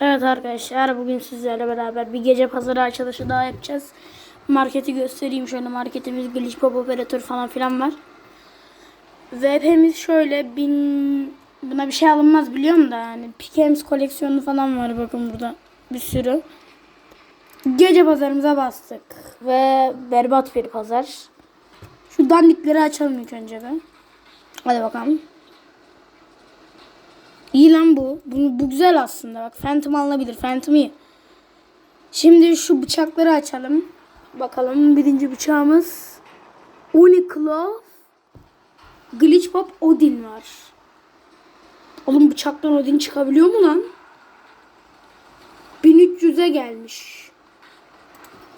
Evet arkadaşlar bugün sizlerle beraber bir gece pazarı açılışı daha yapacağız. Marketi göstereyim şöyle marketimiz Glitch Pop operatör falan filan var. VP'miz şöyle bin buna bir şey alınmaz biliyorum da yani Pikems koleksiyonu falan var bakın burada bir sürü. Gece pazarımıza bastık ve berbat bir pazar. Şu dandikleri açalım ilk önce be. Hadi bakalım. İyi bu. bu. Güzel aslında. Bak Phantom alınabilir. Phantom iyi. Şimdi şu bıçakları açalım. Bakalım birinci bıçağımız Uniqlo Glitch Pop Odin var. Oğlum bıçaktan Odin çıkabiliyor mu lan? 1300'e gelmiş.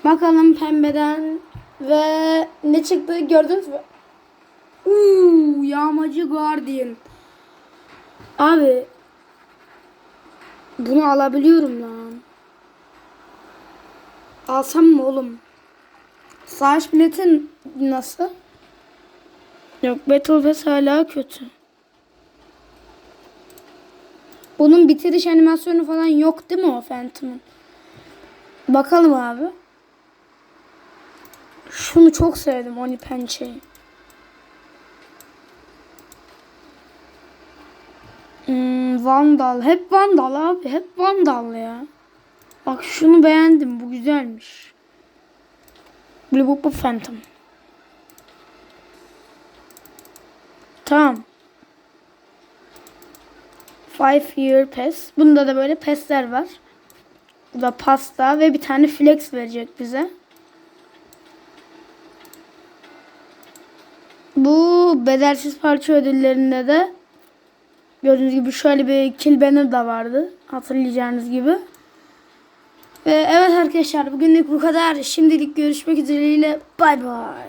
Bakalım pembeden ve ne çıktı gördünüz mü? Uuu yağmacı Guardian. Abi bunu alabiliyorum lan. Alsam mı oğlum? Savaş biletin nasıl? Yok Battle Pass hala kötü. Bunun bitiriş animasyonu falan yok değil mi o Phantom'ın? Bakalım abi. Şunu çok sevdim Oni Pençe'yi. Vandal. Hep Vandal abi. Hep Vandal ya. Bak şunu beğendim. Bu güzelmiş. Blue Book bu Phantom. Tamam. Five year pass. Bunda da böyle pass'ler var. Bu da pasta ve bir tane flex verecek bize. Bu bedelsiz parça ödüllerinde de Gördüğünüz gibi şöyle bir kill banner da vardı. Hatırlayacağınız gibi. Ve evet arkadaşlar bugünlük bu kadar. Şimdilik görüşmek dileğiyle. Bay bay.